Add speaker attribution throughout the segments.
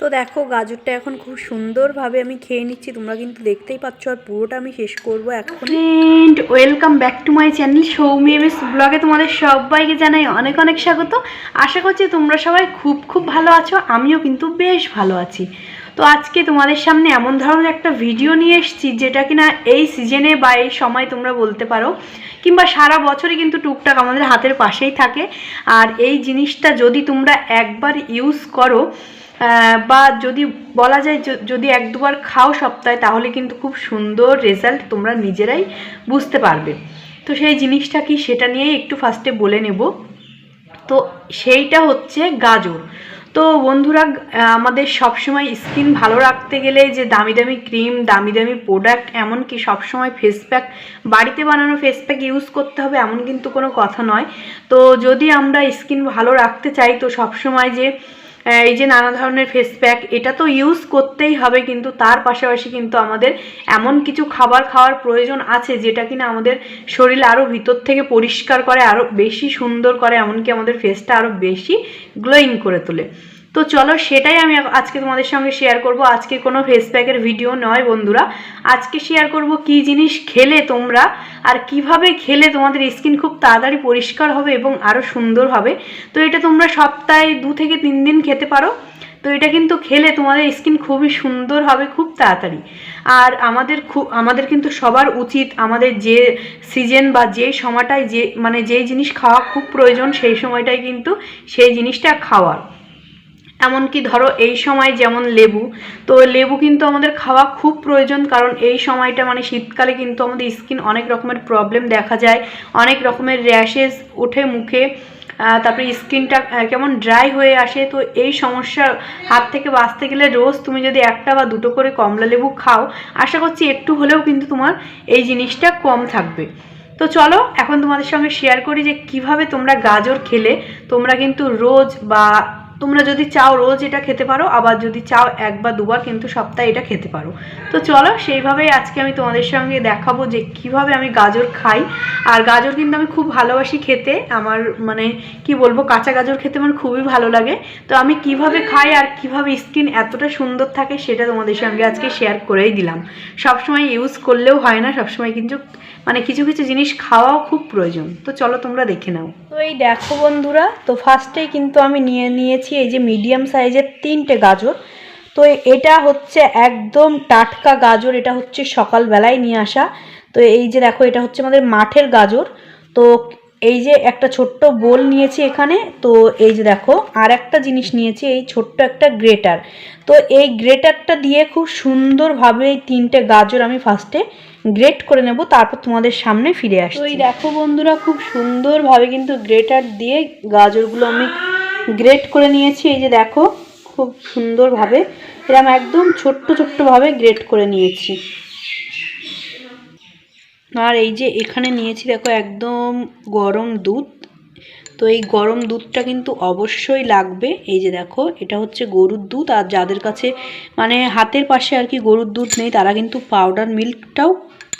Speaker 1: তো দেখো, গাজরটা এখন খুব সুন্দরভাবে আমি খেয়ে নিচ্ছি। তোমরা কিন্তু দেখতেই পাচ্ছ, আর পুরোটা আমি শেষ করব এখন
Speaker 2: welcome back to my channel Soumi MS ব্লগে তোমাদের সবাইকে জানাই অনেক অনেক স্বাগত। আশা করছি তোমরা সবাই খুব খুব ভালো আছো, আমিও কিন্তু বেশ ভালো আছি। তো আজকে তোমাদের সামনে এমন ধরনের একটা ভিডিও নিয়ে এসেছি, যেটা কিনা এই সিজনে বা এই সময় তোমরা বলতে পারো, কিংবা সারা বছরই কিন্তু টুকটাক আমাদের হাতের পাশেই থাকে। আর এই জিনিসটা যদি তোমরা একবার ইউজ করো বা যদি বলা যায় যদি এক দুবার খাও সপ্তাহে, তাহলে কিন্তু খুব সুন্দর রেজাল্ট তোমরা নিজেরাই বুঝতে পারবে। তো সেই জিনিসটা কি সেটা নিয়েই একটু ফার্স্টে বলে নেব। তো সেইটা হচ্ছে গাজর। তো বন্ধুরা আমাদের সবসময় স্কিন ভালো রাখতে গেলে যে দামি দামি ক্রিম দামি দামি প্রোডাক্ট এমনকি সবসময় ফেস প্যাক বাড়িতে বানানো ফেস প্যাক ইউজ করতে হবে এমন কিন্তু কোনো কথা নয়। তো যদি আমরা স্কিন ভালো রাখতে চাই, তো সবসময় যে এই যে নানা ধরনের ফেস প্যাক এটা তো ইউজ করতেই হবে, কিন্তু তার পাশাপাশি কিন্তু আমাদের এমন কিছু খাবার খাওয়ার প্রয়োজন আছে, যেটা কিনা আমাদের শরীর আরও ভিতর থেকে পরিষ্কার করে আরও বেশি সুন্দর করে, এমনকি আমাদের ফেসটা আরও বেশি গ্লোয়িং করে তোলে। তো চলো সেটাই আমি আজকে তোমাদের সঙ্গে শেয়ার করব। আজকে কোনো ফেস প্যাকের ভিডিও নয় বন্ধুরা। আজকে শেয়ার করব কি জিনিস খেলে তোমরা আর কীভাবে খেলে তোমাদের স্কিন খুব তাড়াতাড়ি পরিষ্কার হবে এবং আরও সুন্দর হবে। তো এটা তোমরা সপ্তাহে দু থেকে তিন দিন খেতে পারো। তো এটা কিন্তু খেলে তোমাদের স্কিন খুবই সুন্দর হবে, খুব তাড়াতাড়ি। আর আমাদের খুব আমাদের কিন্তু সবার উচিত আমাদের যে সিজন বা যে সময়টায় যে মানে যেই জিনিস খাওয়া খুব প্রয়োজন সেই সময়টায় কিন্তু সেই জিনিসটা খাওয়ার। এমনকি ধরো এই সময় যেমন লেবু, তো লেবু কিন্তু আমাদের খাওয়া খুব প্রয়োজন কারণ এই সময়টা মানে শীতকালে কিন্তু আমাদের স্কিন অনেক রকমের প্রবলেম দেখা যায়, অনেক রকমের র্যাশেস ওঠে মুখে তারপরে স্কিনটা কেমন ড্রাই হয়ে আসে, তো এই সমস্যার হাত থেকে বাঁচতে গেলে রোজ তুমি যদি একটা বা দুটো করে কমলা লেবু খাও, আশা করছি একটু হলেও কিন্তু তোমার এই জিনিসটা কম থাকবে। তো চলো, এখন তোমাদের সঙ্গে শেয়ার করি যে কীভাবে তোমরা গাজর খেলে, তোমরা কিন্তু রোজ বা তোমরা যদি চাও রোজ এটা খেতে পারো, আবার যদি চাও এক বা দুবার কিন্তু সপ্তাহে এটা খেতে পারো। তো চলো সেইভাবেই আজকে আমি তোমাদের সঙ্গে দেখাবো যে কীভাবে আমি গাজর খাই। আর গাজর কিন্তু আমি খুব ভালোবাসি খেতে। আমার মানে কি বলব, কাঁচা গাজর খেতে আমার খুবই ভালো লাগে। তো আমি কীভাবে খাই আর কীভাবে স্কিন এতটা সুন্দর থাকে সেটা তোমাদের সঙ্গে আজকে শেয়ার করেই দিলাম। সবসময় ইউজ করলেও হয় না, সবসময় কিন্তু মানে কিছু কিছু জিনিস খাওয়াও খুব প্রয়োজন। তো চলো তোমরা দেখে নাও।
Speaker 1: তো এই দেখো বন্ধুরা, তো ফার্স্টেই কিন্তু আমি নিয়ে নিয়েছি এই যে মিডিয়াম সাইজের তিনটে গাজর। তো এটা হচ্ছে একদম টাটকা গাজর, এটা হচ্ছে সকালবেলায় নিয়ে আসা। তো এই যে দেখো, এটা হচ্ছে আমাদের মাঠের গাজর। তো এই যে একটা ছোট্ট বোল নিয়েছি এখানে তো এই যে দেখো আর একটা জিনিস নিয়েছি এই ছোট্ট একটা গ্রেটার। তো এই গ্রেটারটা দিয়ে খুব সুন্দরভাবে এই তিনটে গাজর আমি ফার্স্টে গ্রেট করে নেব তারপর তোমাদের সামনে ফিরে আসছি তো এই দেখো বন্ধুরা খুব সুন্দরভাবে কিন্তু গ্রেটার দিয়ে গাজরগুলো আমি গ্রেট করে নিয়েছি এই যে দেখো খুব সুন্দরভাবে এরকম একদম ছোট্ট ছোট্টভাবে গ্রেট করে নিয়েছি। আর এই যে এখানে নিয়েছি, দেখো, একদম গরম দুধ। তো এই গরম দুধটা কিন্তু অবশ্যই লাগবে। এই যে দেখো, এটা হচ্ছে গরুর দুধ। আর যাদের কাছে মানে হাতের পাশে আর কি গরুর দুধ নেই, তারা কিন্তু পাউডার মিল্কটাও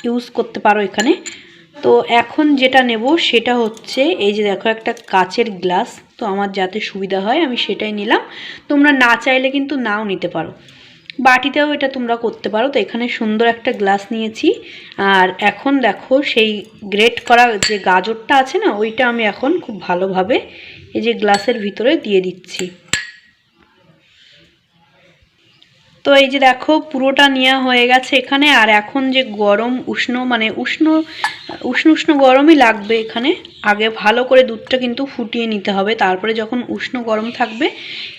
Speaker 1: ইউজ করতে পারো এখানে। তো এখন যেটা নেব সেটা হচ্ছে, এই যে দেখো, একটা কাচের গ্লাস তো আমার যাতে সুবিধা হয়, আমি সেটাই নিলাম। তোমরা না চাইলে কিন্তু নাও নিতে পারো। বাটিতেও এটা তোমরা করতে পারো। তো এখানে সুন্দর একটা গ্লাস নিয়েছি। আর এখন দেখো সেই গ্রেট করা যে গাজরটা আছে না, ওইটা আমি এখন খুব ভালোভাবে এই যে গ্লাসের ভিতরে দিয়ে দিচ্ছি। তো এই যে দেখো, পুরোটা নেওয়া হয়ে গেছে এখানে। আর এখন যে গরম উষ্ণ মানে উষ্ণ উষ্ণ উষ্ণ গরমই লাগবে এখানে। আগে ভালো করে দুধটা কিন্তু ফুটিয়ে নিতে হবে। তারপরে যখন উষ্ণ গরম থাকবে,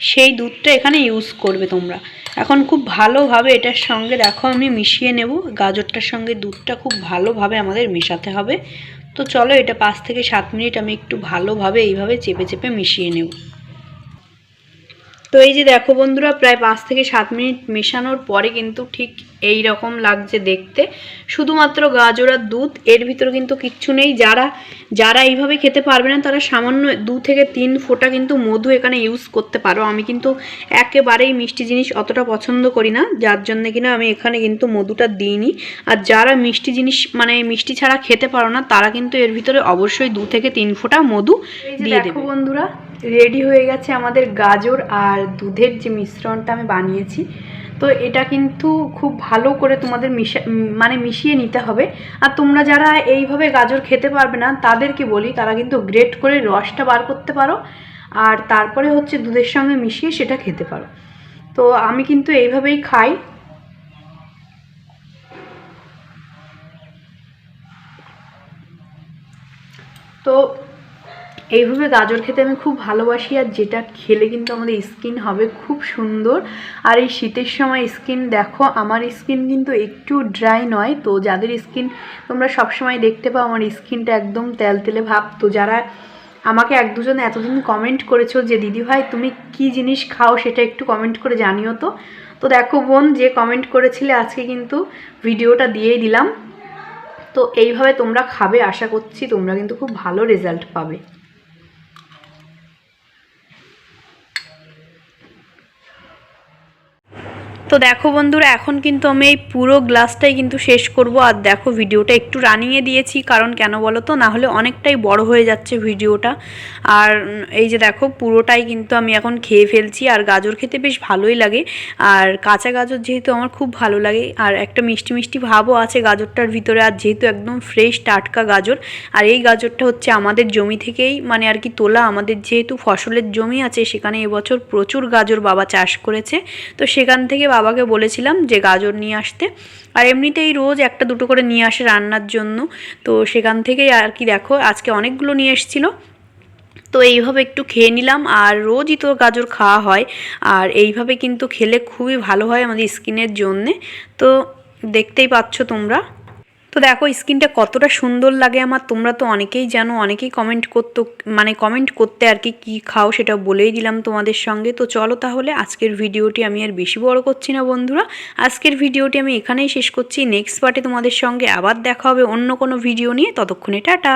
Speaker 1: সেই দুধটা এখানে ইউজ করবে তোমরা। এখন খুব ভালোভাবে এটার সঙ্গে দেখো আমি মিশিয়ে নেব। গাজরটার সঙ্গে দুধটা খুব ভালোভাবে আমাদের মেশাতে হবে। তো চলো এটা পাঁচ থেকে সাত মিনিট আমি একটু ভালোভাবে এইভাবে চেপে চেপে মিশিয়ে নেব। তো এই যে দেখো বন্ধুরা প্রায় পাঁচ থেকে সাত মিনিট মেশানোর পরে কিন্তু ঠিক এই রকম লাগছে দেখতে। শুধুমাত্র গাজর আর দুধ এর ভিতরে কিন্তু কিচ্ছু নেই। যারা যারা এইভাবে খেতে পারবে না তারা সামান্য দু থেকে তিন ফোঁটা কিন্তু মধু এখানে ইউজ করতে পারো। আমি কিন্তু একেবারেই মিষ্টি জিনিস অতটা পছন্দ করি না যার জন্য কিনা আমি এখানে কিন্তু মধুটা দিইনি। আর যারা মিষ্টি জিনিস মানে মিষ্টি ছাড়া খেতে পারো না তারা কিন্তু এর ভিতরে অবশ্যই দু থেকে তিন ফোঁটা মধু দিয়ে দেবে। বন্ধুরা
Speaker 2: রেডি হয়ে গেছে আমাদের গাজর আর দুধের যে মিশ্রণটা আমি বানিয়েছি। তো এটা কিন্তু খুব ভালো করে তোমাদের মিশা মানে মিশিয়ে নিতে হবে। আর তোমরা যারা এইভাবে গাজর খেতে পারবে না, তাদেরকে বলি, তারা কিন্তু গ্রেট করে রসটা বার করতে পারো। আর তারপরে হচ্ছে দুধের সঙ্গে মিশিয়ে সেটা খেতে পারো। তো আমি কিন্তু এইভাবেই খাই। তো এইভাবে গাজর খেতে আমি খুব ভালোবাসি, আর যেটা খেলে কিন্তু আমাদের স্কিন হবে খুব সুন্দর। আর এই শীতের সময় স্কিন দেখো, আমার স্কিন কিন্তু একটু ড্রাই নয়। তো যাদের স্কিন তোমরা সবসময় দেখতে পাও, আমার স্কিনটা একদম তেলতেলে ভাব। তো যারা আমাকে এক দুজন এতদিন কমেন্ট করেছ যে, দিদি ভাই, তুমি কি জিনিস খাও সেটা একটু কমেন্ট করে জানিও তো। তো দেখো বোন, যে কমেন্ট করেছিলে, আজকে কিন্তু ভিডিওটা দিয়েই দিলাম। তো এইভাবে তোমরা খাবে, আশা করছি তোমরা কিন্তু খুব ভালো রেজাল্ট পাবে। তো দেখো বন্ধুরা, এখন কিন্তু আমি এই পুরো গ্লাসটাই কিন্তু শেষ করব। আর দেখো ভিডিওটা একটু রানিয়ে দিয়েছি, কারণ কেন বলো তো? না হলে অনেকটাই বড় হয়ে যাচ্ছে ভিডিওটা। আর এই যে দেখো, পুরোটাই কিন্তু আমি এখন খেয়ে ফেলছি, আর গাজর খেতে বেশ ভালোই লাগে। আর কাঁচা গাজর যেহেতু আমার খুব ভালো লাগে, আর একটা মিষ্টি মিষ্টি ভাবও আছে গাজরটার ভিতরে, আর যেহেতু একদম ফ্রেশ টাটকা গাজর, আর এই গাজরটা হচ্ছে আমাদের জমি থেকেই মানে আর কি তোলা, আমাদের যেহেতু ফসলের জমি আছে, সেখানে এবছর প্রচুর গাজর বাবা চাষ করেছে। তো সেখান থেকে বাবাকে বলেছিলাম যে গাজর নিয়ে আসতে। আর এমনিতেই রোজ একটা দুটো করে নিয়ে আসে রান্নার জন্য। তো সেখান থেকেই আর কি দেখো, আজকে অনেকগুলো নিয়ে এসেছিল। তো এইভাবে একটু খেয়ে নিলাম। আর রোজই তো গাজর খাওয়া হয়। আর এইভাবে কিন্তু খেলে খুবই ভালো হয় আমাদের স্কিনের জন্যে। তো দেখতেই পাচ্ছ তোমরা। তো দেখো স্কিনটা কতটা সুন্দর লাগে আমার। তোমরা তো অনেকেই জানো, অনেকেই কমেন্ট করতো মানে কমেন্ট করতে আর কি, কী খাও সেটা বলেই দিলাম তোমাদের সঙ্গে। তো চলো তাহলে আজকের ভিডিওটি আমি আর বেশি বড় করছি না বন্ধুরা। আজকের ভিডিওটি আমি এখানেই শেষ করছি। নেক্সট পার্টে তোমাদের সঙ্গে আবার দেখা হবে অন্য কোনো ভিডিও নিয়ে। ততক্ষণে টাটা।